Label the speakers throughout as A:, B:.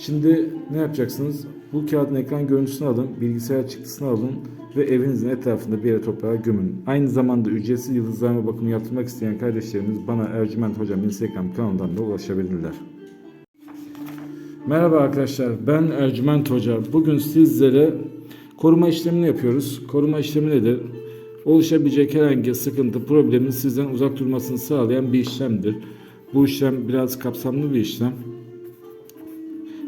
A: Şimdi ne yapacaksınız? Bu kağıdın ekran görüntüsünü alın, bilgisayar çıktısını alın ve evinizin etrafında bir yere toprağa gömün. Aynı zamanda ücretsiz yıldızlarma bakımı yaptırmak isteyen kardeşlerimiz bana Ercüment Hocam Instagram kanalından da ulaşabilirler. Merhaba arkadaşlar, ben Ercüment Hoca. Bugün sizlere koruma işlemini yapıyoruz. Koruma işlemi nedir? Oluşabilecek herhangi sıkıntı, problemin sizden uzak durmasını sağlayan bir işlemdir. Bu işlem biraz kapsamlı bir işlem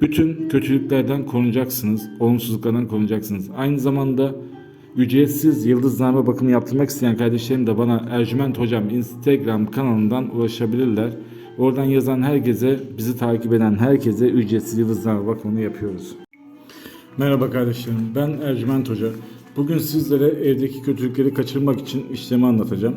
A: Bütün kötülüklerden korunacaksınız, olumsuzluklardan korunacaksınız. Aynı zamanda ücretsiz yıldızname bakımı yaptırmak isteyen kardeşlerim de bana Ercüment Hocam Instagram kanalından ulaşabilirler. Oradan yazan herkese, bizi takip eden herkese ücretsiz yıldızname bakımını yapıyoruz. Merhaba kardeşlerim, ben Ercüment Hoca. Bugün sizlere evdeki kötülükleri kaçırmak için işlemi anlatacağım.